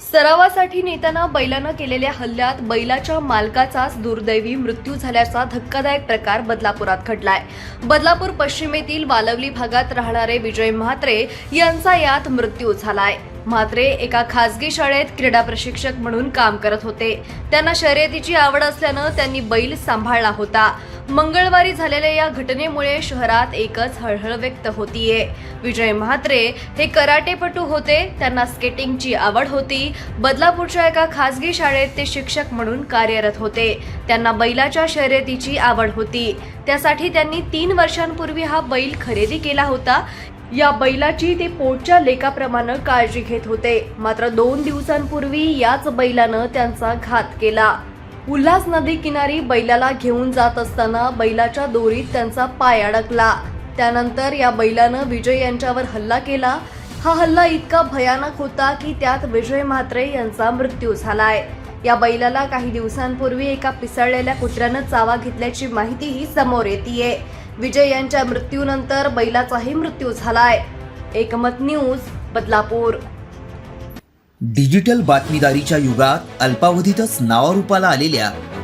सरावासाठी नेताना बैलानं केलेल्या हल्ल्यात बैलाच्या मालकाचाच दुर्दैवी मृत्यू झाल्याचा धक्कादायक प्रकार बदलापुरात घडलाय. बदलापूर पश्चिमेतील वालवली भागात राहणारे विजय म्हात्रे यांचा यात मृत्यू झालाय. म्हात्रे एका खासगी शाळेत क्रीडा प्रशिक्षक म्हणून काम करत होते. त्यांना शर्यतीची आवड असल्यानं त्यांनी बैल सांभाळला होता. मंगळवारी झालेल्या या घटनेमुळे शहरात एकच हळहळ व्यक्त होतीये. विजय म्हात्रे हे कराटेपटू होते. त्यांना स्केटिंगची आवड होती. बदलापूरच्या एका खासगी शाळेत ते शिक्षक म्हणून कार्यरत होते. त्यांना बैलाच्या शर्यतीची आवड होती. त्यासाठी त्यांनी तीन वर्षांपूर्वी हा बैल खरेदी केला होता. या बैलाची ते पोटच्या लेखाप्रमाणे काळजी घेत होते. मात्र दोन दिवसांपूर्वी याच बैलानं त्यांचा घात केला. उल्हास नदी किनारी बैलाला घेऊन जात असताना बैलाच्या दोरीत त्यांचा पाय अडकला. त्यानंतर या बैलानं विजय यांच्यावर हल्ला केला. हा हल्ला इतका भयानक होता की त्यात विजय म्हात्रे यांचा मृत्यू झालाय. या बैलाला काही दिवसांपूर्वी एका पिसळलेल्या कुत्र्यानं चावा घेतल्याची माहितीही समोर येते विजय यांच्या मृत्यूनंतर बैलाचाही मृत्यू झालाय. एकमत न्यूज बदलापूर. डिजिटल बातमीदारीच्या युगात अल्पावधीतच नावारूपाला आलेल्या